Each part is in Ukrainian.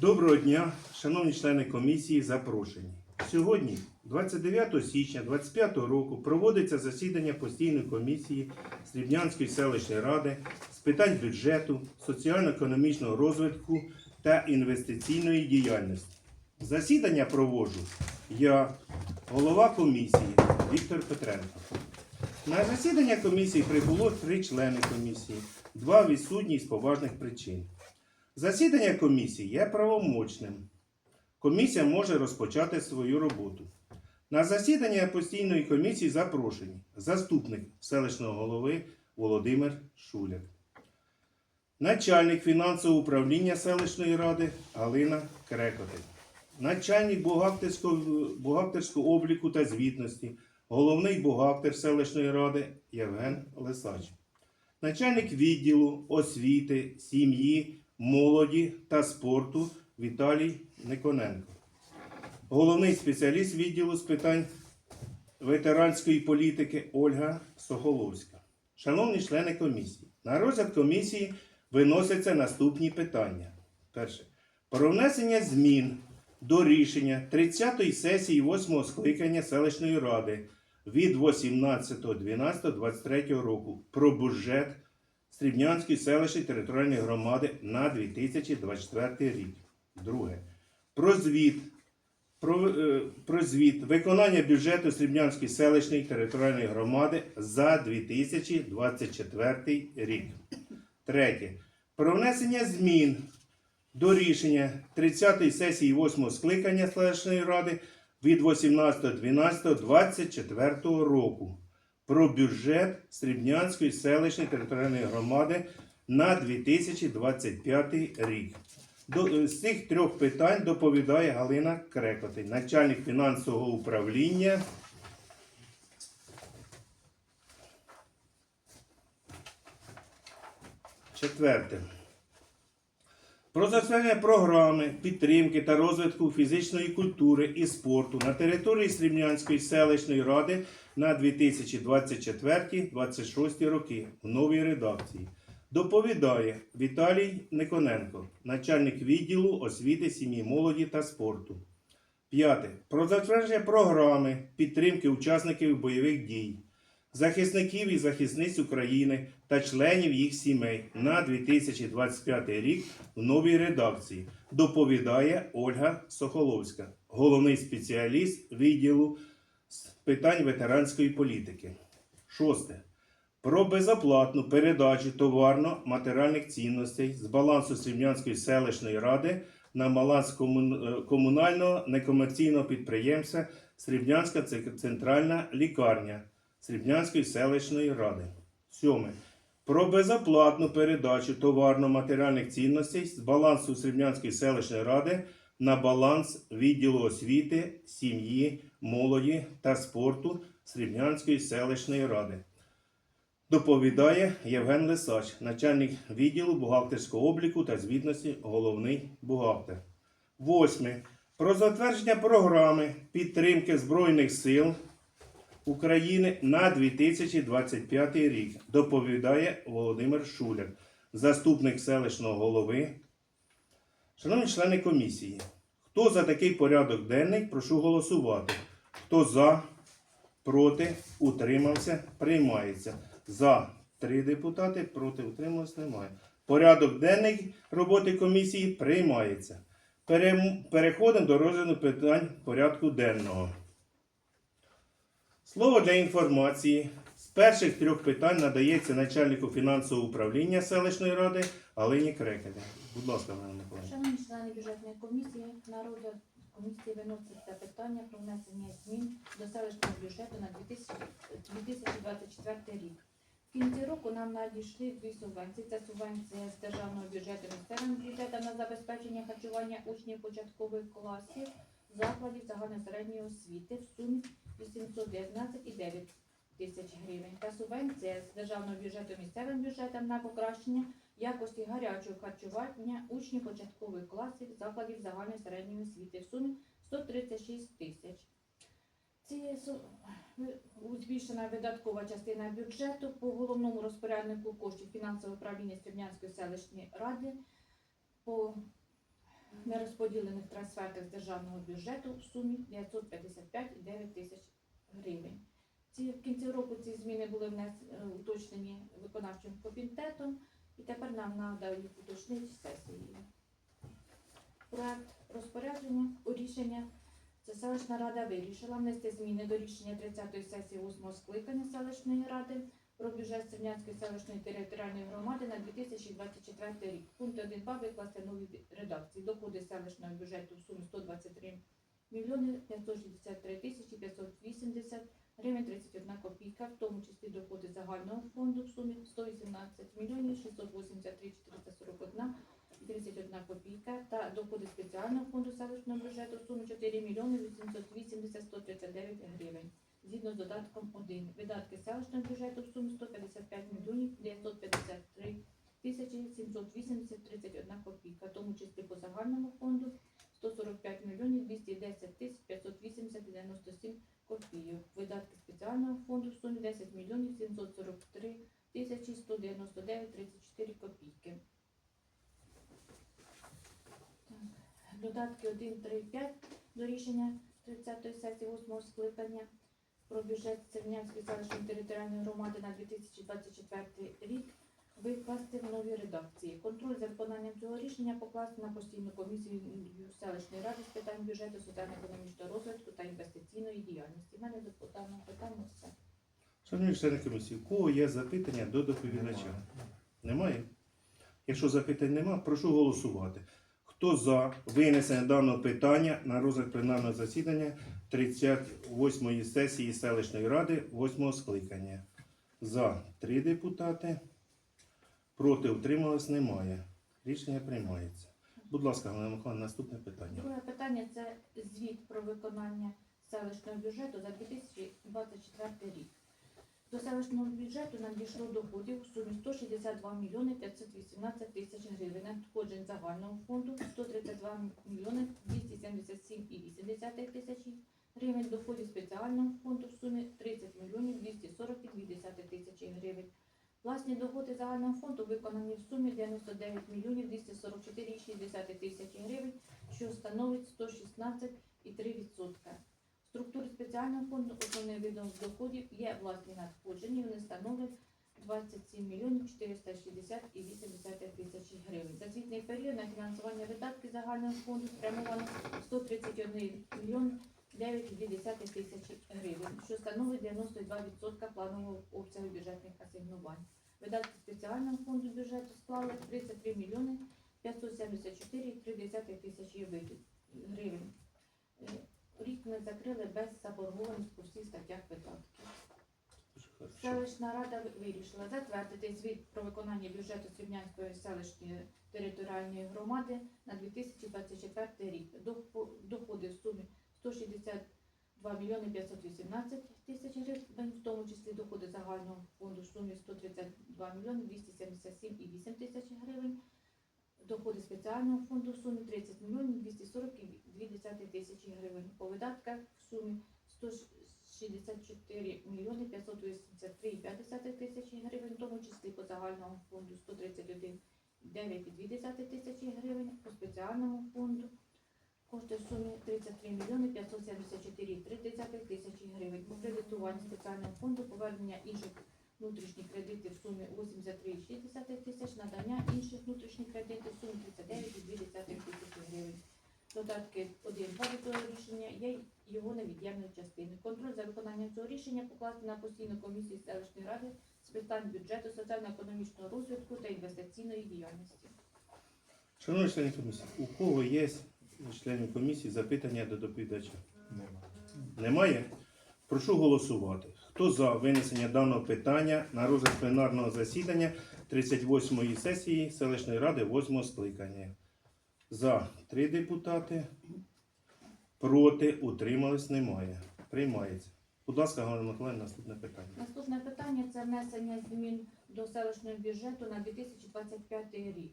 Доброго дня, шановні члени комісії, запрошені. Сьогодні, 29 січня 2025 року, проводиться засідання постійної комісії Срібнянської селищної ради з питань бюджету, соціально-економічного розвитку та інвестиційної діяльності. Засідання проводжу я, голова комісії Віктор Петренко. На засідання комісії прибуло три члени комісії, два відсутні з поважних причин. Засідання комісії є правомочним. Комісія може розпочати свою роботу. На засідання постійної комісії запрошені заступник селищного голови Володимир Шуляк, начальник фінансового управління селищної ради Галина Крекотин, начальник бухгалтерського, бухгалтерського обліку та звітності, головний бухгалтер селищної ради Євген Лисач, начальник відділу освіти, сім'ї, молоді та спорту Віталій Никоненко, головний спеціаліст відділу з питань ветеранської політики Ольга Соколовська. Шановні члени комісії, на розгляд комісії виносяться наступні питання. Перше. Про внесення змін до рішення 30-ї сесії 8-го скликання селищної ради від 18.12.23 року про бюджет Срібнянської селищної територіальної громади на 2024 рік. Друге. Про звіт, про, е, про звіт виконання бюджету Срібнянської селищної територіальної громади за 2024 рік. Третє. Про внесення змін до рішення 30-ї сесії 8-го скликання селищної ради від 18.12.24 року про бюджет Срібнянської селищної територіальної громади на 2025 рік. До, з цих трьох питань доповідає Галина Крекотень, начальник фінансового управління. Четверте. Про затвердження програми підтримки та розвитку фізичної культури і спорту на території Срібнянської селищної ради на 2024-2026 роки в новій редакції. Доповідає Віталій Никоненко, начальник відділу освіти, сім'ї, молоді та спорту. П'яте. Про затвердження програми підтримки учасників бойових дій, захисників і захисниць України та членів їх сімей на 2025 рік в новій редакції. Доповідає Ольга Соколовська, головний спеціаліст відділу питань ветеранської політики. Шосте. Про безоплатну передачу товарно-матеріальних цінностей з балансу Срібнянської селищної ради на баланс е, комунального некомерційного підприємства Срібнянська центральна лікарня Срібнянської селищної ради. Сьоме. Про безоплатну передачу товарно-матеріальних цінностей з балансу Срібнянської селищної ради на баланс відділу освіти, сім'ї, молоді та спорту Срібнянської селищної ради. Доповідає Євген Лисач, начальник відділу бухгалтерського обліку та звітності, головний бухгалтер. Восьме. Про затвердження програми підтримки Збройних сил України на 2025 рік. Доповідає Володимир Шуляк, заступник селищного голови. Шановні члени комісії, хто за такий порядок денний, прошу голосувати. Хто за, проти, утримався, приймається. За три депутати, проти утримався, немає. Порядок денний роботи комісії приймається. Переходимо до розгляду питань порядку денного. Слово для інформації перших трьох питань надається начальнику фінансового управління селищної ради Галині Крекелі. Будь ласка, Галина Миколаївна. Шановні члени бюджетної комісії, на розгляд комісії виноситься питання про внесення змін до селищного бюджету на 2000 2024 рік. В кінці року нам надійшли дві субвенції. Це субвенція з державного бюджету місцевим бюджетом на забезпечення харчування учнів початкових класів закладів загальної середньої освіти в сумі 819,9 тисяч гривень. Та субвенція з державного бюджету місцевим бюджетом на покращення якості гарячого харчування учнів початкових класів закладів загальної середньої освіти в сумі 136 тисяч. Ці збільшена видаткова частина бюджету по головному розпоряднику коштів фінансового управління Стрібнянської селищної ради по нерозподілених трансфертах з державного бюджету в сумі 955,9 тисяч гривень. Ці, в кінці року ці зміни були внес, е, уточнені виконавчим комітетом, і тепер нам треба їх уточнити сесією. Проект розпорядження у рішення це селищна рада вирішила внести зміни до рішення 30-ї сесії 8 скликання селищної ради про бюджет Сернянської селищної територіальної громади на 2024 рік. Пункт 1.2 викласти нові редакції. Доходи селищного бюджету в сумі 123 мільйони 563 тисячі 580 гривень 31 копійка, в тому числі доходи загального фонду в сумі 118 мільйонів 683 441 31 копійка та доходи спеціального фонду селищного бюджету в сумі 4 мільйони 880 139 гривень. Згідно з додатком 1. Видатки селищного бюджету в сумі 155 мільйонів 953 тисячі 780 31 копійка, в тому числі по загальному фонду 145 мільйонів 210 тисяч 580 97 копійок. Видатки спеціального фонду в сумі 10 мільйонів 743 тисячі 199 34 копійки. Додатки 1, 3, 5 до рішення 30-ї сесії 8 скликання про бюджет Чернявської селищної територіальної громади на 2024 рік викласти в новій редакції. Контроль за виконанням цього рішення покласти на постійну комісію селищної ради з питань бюджету, соціально-економічного розвитку та інвестиційної діяльності. У мене до даного питання все. Шановні члени комісії, у кого є запитання до доповідача? Немає? Якщо запитань нема, прошу голосувати. Хто за винесення даного питання на розгляд пленарного засідання 38-ї сесії селищної ради 8 скликання? За три депутати. Проти утрималось немає. Рішення приймається. Будь ласка, Галина Михайловна, наступне питання. Друге питання це звіт про виконання селищного бюджету за 2024 рік. До селищного бюджету надійшло доходів у сумі 162 мільйони 518 тисяч гривень. Надходжень загального фонду 132 мільйони 277,8 тисячі гривень. Доходів спеціального фонду в сумі 30 мільйонів 240,2 тисячі гривень. Власні доходи загального фонду виконані в сумі 99 мільйонів 244,6 тисячі гривень, що становить 116,3%. В структурі спеціального фонду основним видом доходів є власні надходження, вони становлять 27 мільйонів 460,8 тисячі гривень. За звітний період на фінансування видатків загального фонду спрямовано 131 мільйон 9,2 тисячі гривень, що становить 92% планового обсягу бюджетних асигнувань. Видатки спеціального фонду бюджету склали 33 мільйони 574,3 тисячі гривень. Е, Рік ми закрили без заборгованості по всіх статтях видатків. Селищна рада вирішила затвердити звіт про виконання бюджету Срібнянської селищної територіальної громади на 2024 рік. Сумі 162 мільйони 518 тисяч гривень, в тому числі доходи загального фонду в сумі 132 мільйони 277,8 тисяч гривень. Доходи спеціального фонду в сумі 30 мільйонів 240,2 тисячі гривень. По видатках в сумі 164 мільйони 583,5 тисячі гривень, в тому числі по загальному фонду 131,9,2 тисячі гривень, по спеціальному фонду кошти в сумі 33 мільйони 574,3 тисячі гривень. По кредитуванню спеціального фонду повернення інших внутрішніх кредитів в сумі 83,6 тисяч, надання інших внутрішніх кредитів в сумі 39,2 тисячі гривень. Додатки 1 2 до цього рішення є його невід'ємною частиною. Контроль за виконанням цього рішення покласти на постійну комісію селищної ради з питань бюджету, соціально-економічного розвитку та інвестиційної діяльності. Шановні члени комісії, у кого є членів комісії запитання до доповідача? Немає? Прошу голосувати. Хто за винесення даного питання на розгляд пленарного засідання 38-ї сесії селищної ради 8 скликання? За три депутати. Проти утримались немає. Приймається. Будь ласка, Галина Миколаївна, наступне питання. Наступне питання це внесення змін до селищного бюджету на 2025 рік.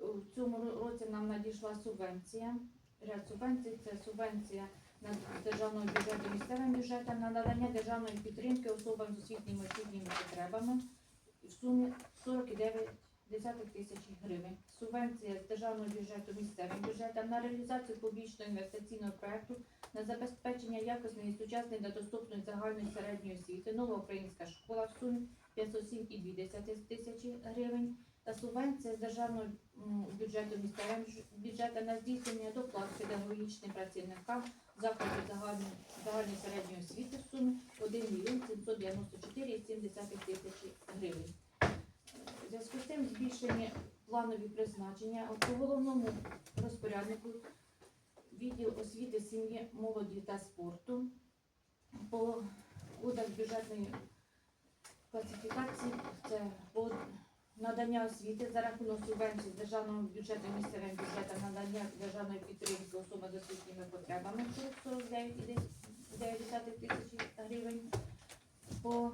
В цьому році нам надійшла субвенція. Ряд субвенцій це субвенція на державного бюджету місцевим бюджетам на надання державної підтримки особам з освітніми освітніми потребами в сумі 49 тисяч гривень. Субвенція з державного бюджету місцевим бюджетам на реалізацію публічного інвестиційного проекту на забезпечення якісної, сучасної та доступної загальної середньої освіти. Нова українська школа в сумі 507,2 тисячі гривень. Та субвенція з державного бюджету місцевим бюджетам на здійснення доплат педагогічним працівникам закладів загальної, загальної середньої освіти в сумі 1 мільйон 794,7 тисячі гривень. У зв'язку з цим збільшені планові призначення по головному розпоряднику відділ освіти, сім'ї, молоді та спорту по кодах бюджетної класифікації це по надання освіти за рахунок субвенцій з державного бюджету місцевим бюджетом надання державної підтримки особи з освітніми потребами 49,9 тисячі гривень. По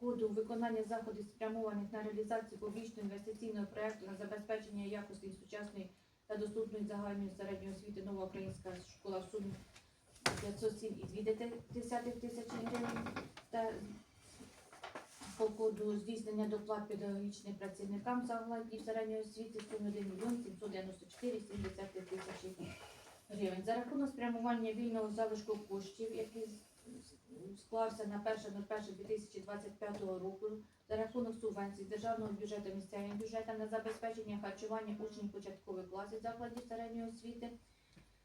коду виконання заходів спрямованих на реалізацію публічного інвестиційного проекту на забезпечення якості сучасної та доступної загальної середньої освіти нова українська школа в сумі 507,2 тисячі гривень та по коду здійснення доплат педагогічним працівникам закладів середньої освіти сумі 1 мільйон 794,7 тисячі гривень. За рахунок спрямування вільного залишку коштів, який склався на 1.01.2025 року за рахунок субвенцій державного бюджету місцевим бюджетам на забезпечення харчування учнів початкових класів закладів середньої освіти,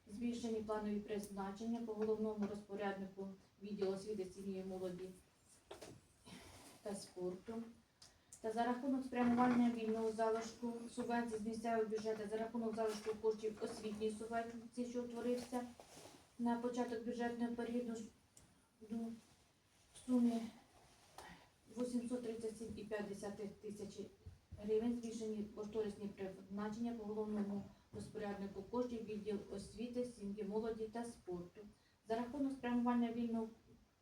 збільшені планові призначення по головному розпоряднику відділу освіти сім'ї молоді та спорту. Та за рахунок спрямування вільного залишку субвенцій з місцевого бюджету за рахунок залишку коштів освітньої субвенції, що утворився на початок бюджетного періоду ну, в сумі 837,5 тисячі гривень, збільшені кошторисні призначення по головному розпоряднику коштів відділ освіти, сім'ї, молоді та спорту. За рахунок спрямування вільного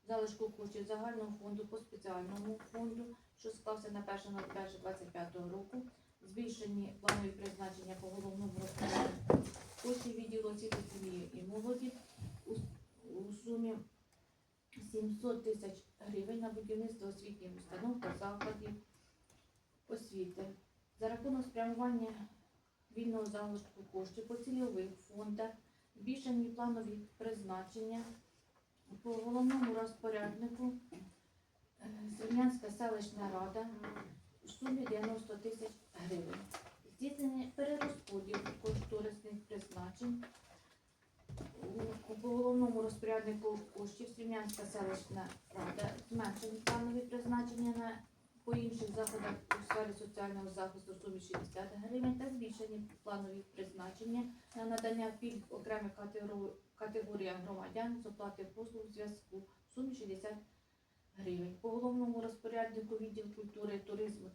залишку коштів загального фонду по спеціальному фонду, що склався на 1.01.25 року, збільшені планові призначення по головному розпоряднику коштів відділу освіти, сім'ї і молоді у сумі 700 тисяч гривень на будівництво освітніх установ та закладів освіти. За рахунок спрямування вільного залишку коштів по цільових фондах, збільшені планові призначення по головному розпоряднику е, Зернянська селищна рада в сумі 90 тисяч гривень. Здійснення перерозподіл кошторисних призначень по головному розпоряднику коштів Срібнянська селищна рада зменшені планові призначення на по інших заходах у сфері соціального захисту в сумі 60 гривень та збільшені планові призначення на надання пільг окремих категорі- категоріям громадян з оплати послуг зв'язку в сумі 60 гривень. По головному розпоряднику відділ культури, туризму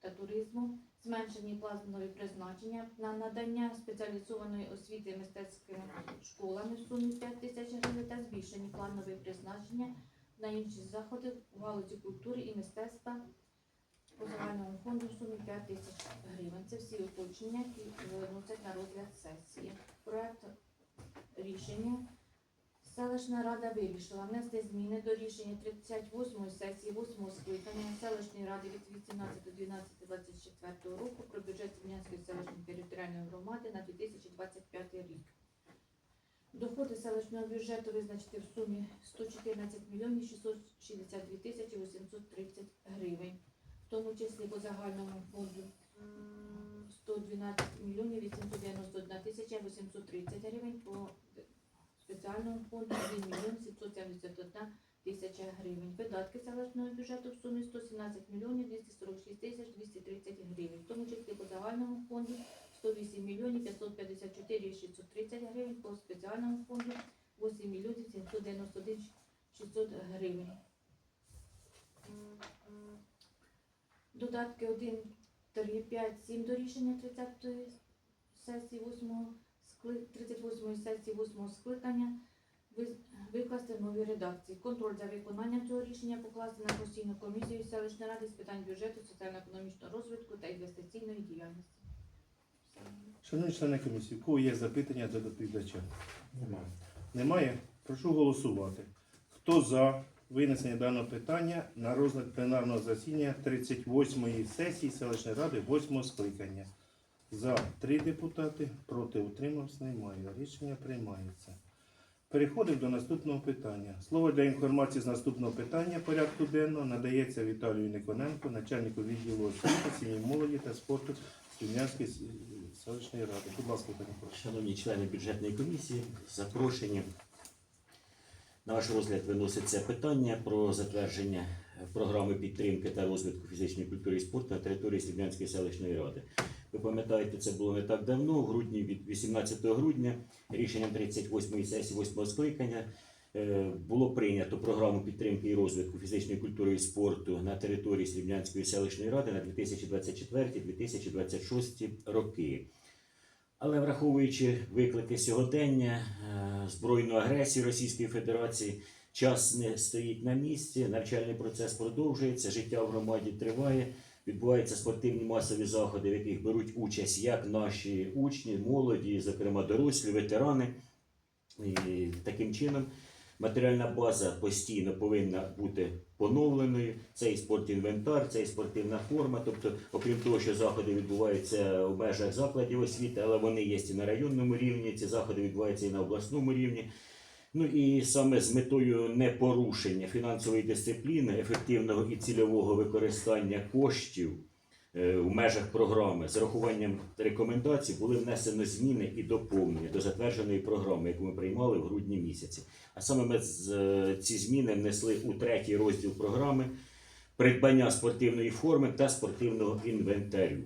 та туризму зменшені планові призначення на надання спеціалізованої освіти мистецькими школами в сумі 5 тисяч гривень та збільшені планові призначення на інші заходи у галузі культури і мистецтва по загальному фонду в сумі 5 тисяч гривень. Це всі уточнення, які виносять на розгляд сесії. Проект рішення Селищна рада вирішила внести зміни до рішення 38-ї сесії 8-го скликання селищної ради від 18.12.24 року про бюджет Змінянської селищної територіальної громади на 2025 рік. Доходи селищного бюджету визначити в сумі 114 мільйонів 662 тисячі 830 гривень, в тому числі по загальному фонду м, 112 мільйонів 891 тисяча 830 гривень, по спеціальному фонду 1 мільйон 771 тисяча гривень. Видатки селищного бюджету в сумі 117 мільйонів 246 тисяч 230 гривень, в тому числі по загальному фонду 108 мільйонів 554 630 гривень, по спеціальному фонду 8 мільйонів 791 600 гривень. Додатки 1, 3, 5, 7 до рішення 30-ї сесії 8 38 сесії 8 скликання викласти в новій редакції. Контроль за виконанням цього рішення покласти на постійну комісію селищної ради з питань бюджету, соціально-економічного розвитку та інвестиційної діяльності. Шановні члени комісії, у кого є запитання до доповідача? Немає. Немає? Прошу голосувати. Хто за винесення даного питання на розгляд пленарного засідання 38-ї сесії селищної ради 8 скликання. За три депутати, проти утримався немає. Рішення приймається. Переходимо до наступного питання. Слово для інформації з наступного питання порядку денного надається Віталію Никоненко, начальнику відділу освіти, сім'ї молоді та спорту Стрім'янської с- селищної ради. Будь ласка, пані прошу. Шановні члени бюджетної комісії, запрошені. На ваш розгляд виноситься питання про затвердження програми підтримки та розвитку фізичної культури і спорту на території Слів'янської селищної ради. Ви пам'ятаєте, це було не так давно, в грудні від 18 грудня, рішенням 38-ї сесії 8 скликання було прийнято програму підтримки і розвитку фізичної культури і спорту на території Слів'янської селищної ради на 2024-2026 роки. Але враховуючи виклики сьогодення, е, збройну агресію Російської Федерації, час не стоїть на місці, навчальний процес продовжується, життя в громаді триває, відбуваються спортивні масові заходи, в яких беруть участь як наші учні, молоді, зокрема дорослі, ветерани. І таким чином матеріальна база постійно повинна бути поновленою. Це і спортінвентар, це і спортивна форма. Тобто, окрім того, що заходи відбуваються в межах закладів освіти, але вони є і на районному рівні, ці заходи відбуваються і на обласному рівні. Ну і саме з метою непорушення фінансової дисципліни, ефективного і цільового використання коштів в межах програми з урахуванням рекомендацій були внесено зміни і доповнення до затвердженої програми, яку ми приймали в грудні місяці. А саме ми е, ці зміни внесли у третій розділ програми придбання спортивної форми та спортивного інвентарю.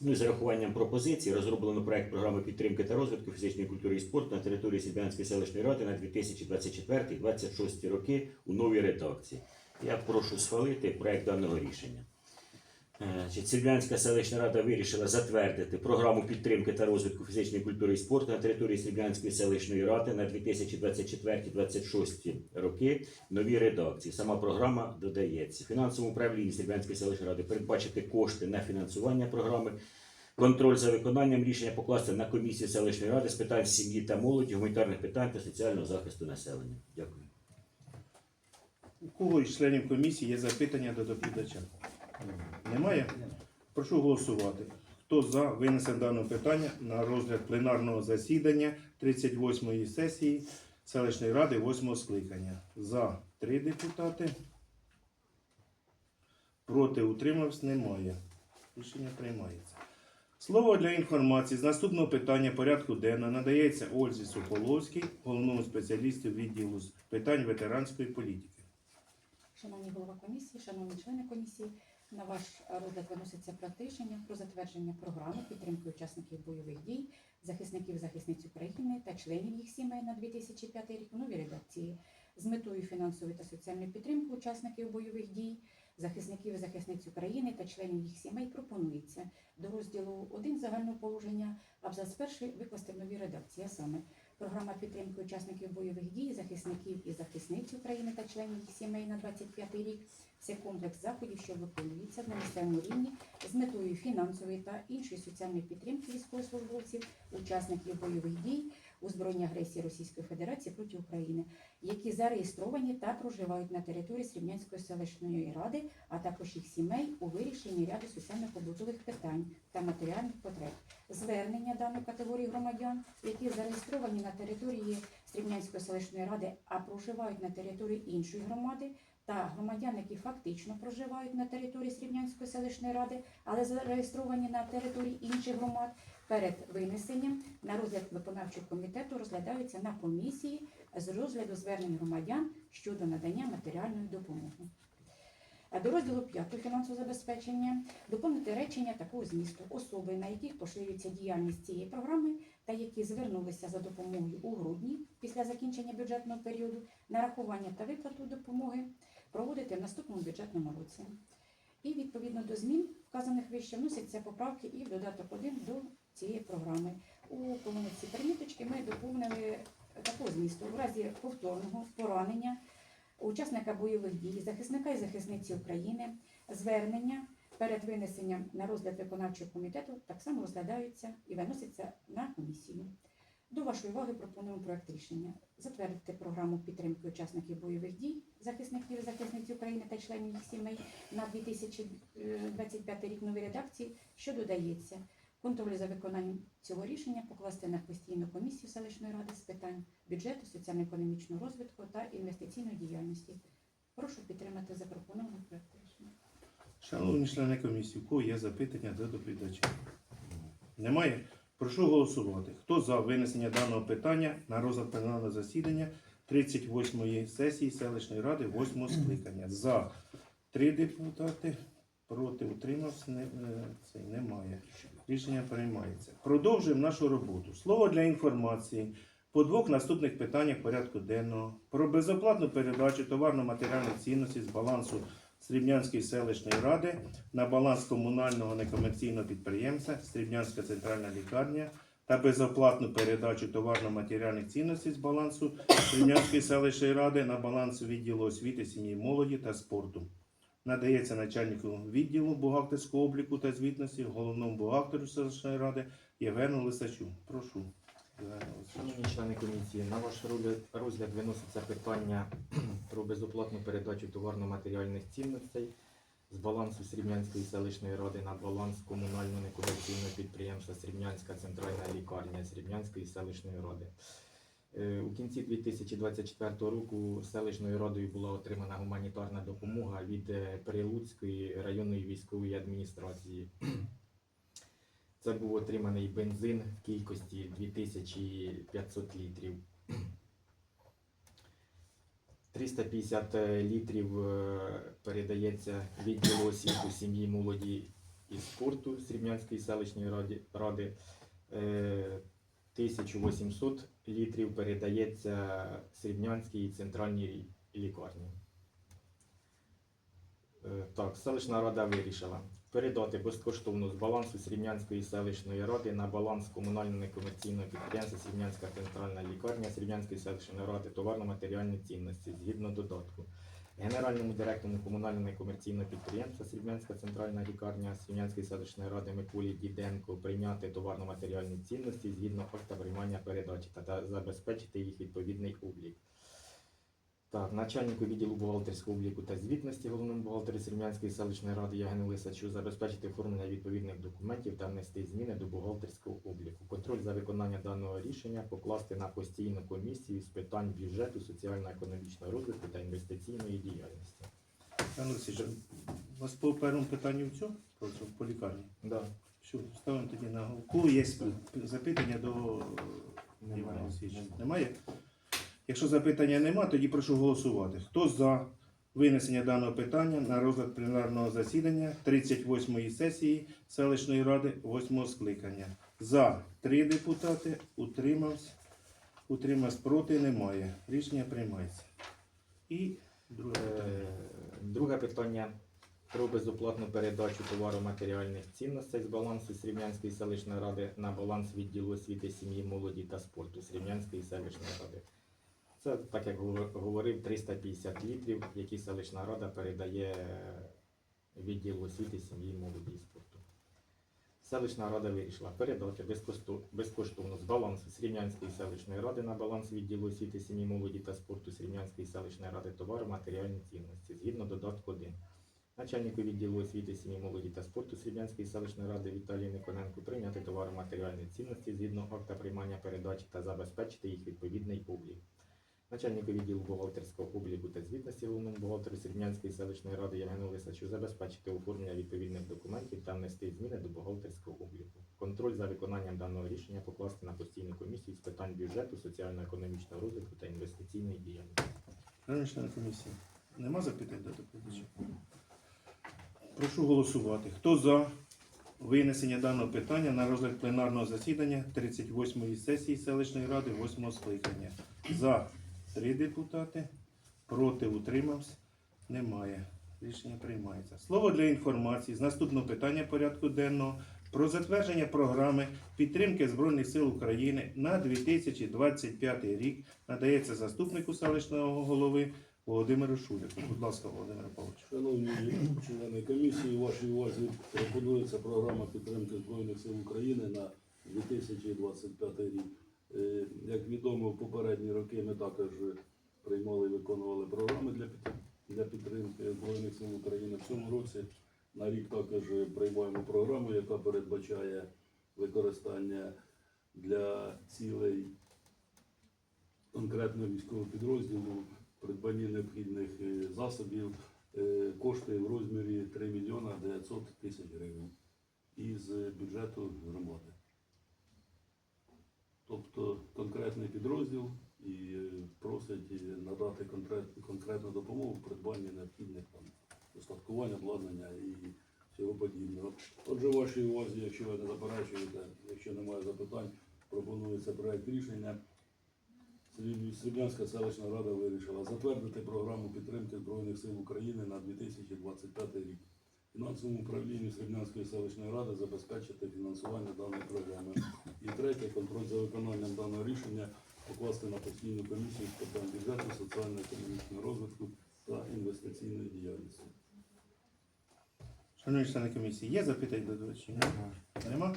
Ну і з урахуванням пропозицій розроблено проект програми підтримки та розвитку фізичної культури і спорту на території Сідбянської селищної ради на 2024-2026 роки у новій редакції. Я прошу схвалити проект даного рішення. Е, Сріблянська селищна рада вирішила затвердити програму підтримки та розвитку фізичної культури і спорту на території Сріблянської селищної ради на 2024-2026 роки в новій редакції. Сама програма додається. Фінансовому управлінні Сріблянської селищної ради передбачити кошти на фінансування програми. Контроль за виконанням рішення покласти на комісію селищної ради з питань сім'ї та молоді, гуманітарних питань та соціального захисту населення. Дякую. У кого із членів комісії є запитання до доповідача? Немає? Прошу голосувати. Хто за винесе дане питання на розгляд пленарного засідання 38-ї сесії селищної ради 8 скликання? За три депутати. Проти утримався немає. Рішення приймається. Слово для інформації з наступного питання порядку денного надається Ользі Соколовській, головному спеціалісту відділу з питань ветеранської політики. Шановні голова комісії, шановні члени комісії, на ваш розгляд виноситься рішення про затвердження програми підтримки учасників бойових дій, захисників захисниць України та членів їх сімей на 2005 рік у новій редакції. З метою фінансової та соціальної підтримки учасників бойових дій, захисників захисниць України та членів їх сімей пропонується до розділу 1 загального положення абзац перший викласти в новій редакції, саме Програма підтримки учасників бойових дій, захисників і захисниць України та членів їх сімей на 25 рік. Це комплекс заходів, що виконується на місцевому рівні з метою фінансової та іншої соціальної підтримки військовослужбовців, учасників бойових дій у збройній агресії Російської Федерації проти України, які зареєстровані та проживають на території Срібнянської селищної ради, а також їх сімей у вирішенні ряду соціально-побутових питань та матеріальних потреб. Звернення даної категорії громадян, які зареєстровані на території Срібнянської селищної ради, а проживають на території іншої громади, та громадян, які фактично проживають на території Срібнянської селищної ради, але зареєстровані на території інших громад, перед винесенням на розгляд виконавчого комітету розглядаються на комісії з розгляду звернень громадян щодо надання матеріальної допомоги. До розділу 5 фінансового забезпечення доповнити речення такого змісту особи, на яких поширюється діяльність цієї програми, та які звернулися за допомогою у грудні після закінчення бюджетного періоду, нарахування та виплату допомоги проводити в наступному бюджетному році. І відповідно до змін, вказаних вище, вносяться поправки і в додаток 1 до цієї програми. У колонці приміточки ми доповнили такого змісту у разі повторного поранення учасника бойових дій, захисника і захисниці України, звернення перед винесенням на розгляд виконавчого комітету так само розглядаються і виносяться на комісію. До вашої уваги пропонуємо проект рішення затвердити програму підтримки учасників бойових дій, захисників і захисниць України та членів їх сімей на 2025 рік новій редакції, що додається. Контроль за виконанням цього рішення покласти на постійну комісію селищної ради з питань бюджету, соціально-економічного розвитку та інвестиційної діяльності. Прошу підтримати запропонований проект рішення. Шановні члени комісії, у кого є запитання до доповідача? Немає? Прошу голосувати. Хто за винесення даного питання на розгляд пленарного засідання 38-ї сесії селищної ради 8 скликання? За три депутати, проти утримався, не, е, немає. Рішення приймається. Продовжуємо нашу роботу. Слово для інформації по двох наступних питаннях порядку денного. Про безоплатну передачу товарно-матеріальних цінностей з балансу Срібнянської селищної ради на баланс комунального некомерційного підприємства Срібнянська центральна лікарня та безоплатну передачу товарно-матеріальних цінностей з балансу Срібнянської селищної ради на баланс відділу освіти, сім'ї, молоді та спорту. Надається начальнику відділу бухгалтерського обліку та звітності, головному бухгалтеру селищної ради Євгену Лисачу. Прошу. Шановні члени комісії, на ваш розгляд- виноситься питання про безоплатну передачу товарно-матеріальних цінностей з балансу Срібнянської селищної ради на баланс комунального некомерційного підприємства Срібнянська центральна лікарня Срібнянської селищної ради. Е, У кінці 2024 року селищною радою була отримана гуманітарна допомога від е, Прилуцької районної військової адміністрації. Це був отриманий бензин в кількості 2500 літрів. 350 літрів е, передається відділу освіту сім'ї, молоді і спорту Срібнянської селищної ради. Ради. Е, 1800 літрів передається Срібнянській центральній лікарні. Е, Так, селищна рада вирішила передати безкоштовно з балансу Срібнянської селищної ради на баланс комунального некомерційного підприємства Срібнянська центральна лікарня Срібнянської селищної ради товарно-матеріальні цінності згідно додатку. Генеральному директору комунального комерційного підприємства Срібнянська центральна лікарня Срібнянської селищної ради Миколі Діденко прийняти товарно-матеріальні цінності згідно факта приймання передачі та забезпечити їх відповідний облік. Так, начальнику відділу бухгалтерського обліку та звітності головному бухгалтеру Срібнянської селищної ради Євгену Лисачу забезпечити оформлення відповідних документів та внести зміни до бухгалтерського обліку. Контроль за виконання даного рішення покласти на постійну комісію з питань бюджету, соціально-економічного розвитку та інвестиційної діяльності. Лисачу, у вас по першому питанню все? По, по лікарні? Да. Що, ставимо тоді на голову. Є запитання до. Івана Васильовича? Немає. Якщо запитання немає, тоді прошу голосувати. Хто за винесення даного питання на розгляд пленарного засідання 38-ї сесії селищної ради 8 скликання? За три депутати, утримався, утримався проти, немає. Рішення приймається. І друге питання. Е, Друге питання про безоплатну передачу товаро-матеріальних цінностей з балансу Срібнянської селищної ради на баланс відділу освіти, сім'ї, молоді та спорту Срібнянської селищної ради. Це, так як говорив, 350 літрів, які селищна рада передає відділу освіти, сім'ї, молоді і спорту. Селищна рада вирішила передати безкоштовно з балансу Срібнянської селищної ради на баланс відділу освіти, сім'ї, молоді та спорту Срібнянської селищної ради товару матеріальні цінності згідно додатку 1. Начальнику відділу освіти, сім'ї, молоді та спорту Срібнянської селищної ради Віталію Никоненку прийняти товару матеріальні цінності згідно акта приймання передачі та забезпечити їх відповідний облік. Начальнику відділу бухгалтерського обліку та звітності головному бухгалтеру Срібнянської селищної ради Євгену Лисачу забезпечити оформлення відповідних документів та внести зміни до бухгалтерського обліку. Контроль за виконанням даного рішення покласти на постійну комісію з питань бюджету, соціально-економічного розвитку та інвестиційної діяльності. Шановні члени комісії, нема запитань до доповідача? Прошу голосувати. Хто за винесення даного питання на розгляд пленарного засідання 38-ї сесії селищної ради 8 скликання? За три депутати, проти утримався, немає. Рішення приймається. Слово для інформації з наступного питання порядку денного про затвердження програми підтримки Збройних сил України на 2025 рік надається заступнику селищного голови Володимиру Шуліку. Будь ласка, Володимир Павлович. Шановні члени комісії, вашій увазі пропонується програма підтримки Збройних сил України на 2025 рік. Е, Як відомо, в попередні роки ми також приймали і виконували програми для, підтримки Збройних сил України. В цьому році на рік також приймаємо програму, яка передбачає використання для цілей конкретного військового підрозділу, придбання необхідних е, засобів, е, кошти в розмірі 3 мільйона 900 тисяч гривень із бюджету громади. Тобто конкретний підрозділ і просить надати конкретну допомогу в придбанні необхідних там устаткування, обладнання і всього подібного. Отже, вашій увазі, якщо ви не заперечуєте, якщо немає запитань, пропонується проект рішення. Сріб- Сріблянська селищна рада вирішила затвердити програму підтримки Збройних сил України на 2025 рік. Фінансовому управлінню Сріблянської селищної ради забезпечити фінансування даної програми. І третє, контроль за виконанням даного рішення покласти на постійну комісію з питань бюджету, соціально-економічного розвитку та інвестиційної діяльності. Шановні члени комісії, є запитання до доповідача? Нема?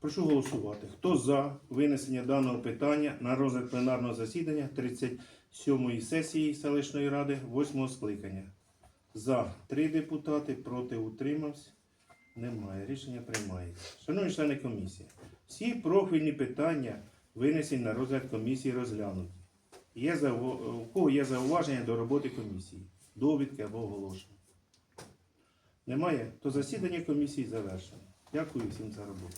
Прошу голосувати. Хто за винесення даного питання на розгляд пленарного засідання 37-ї сесії селищної ради 8 скликання? За три депутати, проти утримався. Немає. Рішення приймається. Шановні члени комісії, всі профільні питання винесені на розгляд комісії розглянуті. Є заува- у кого є зауваження до роботи комісії, довідки або оголошення? Немає? То засідання комісії завершено. Дякую всім за роботу.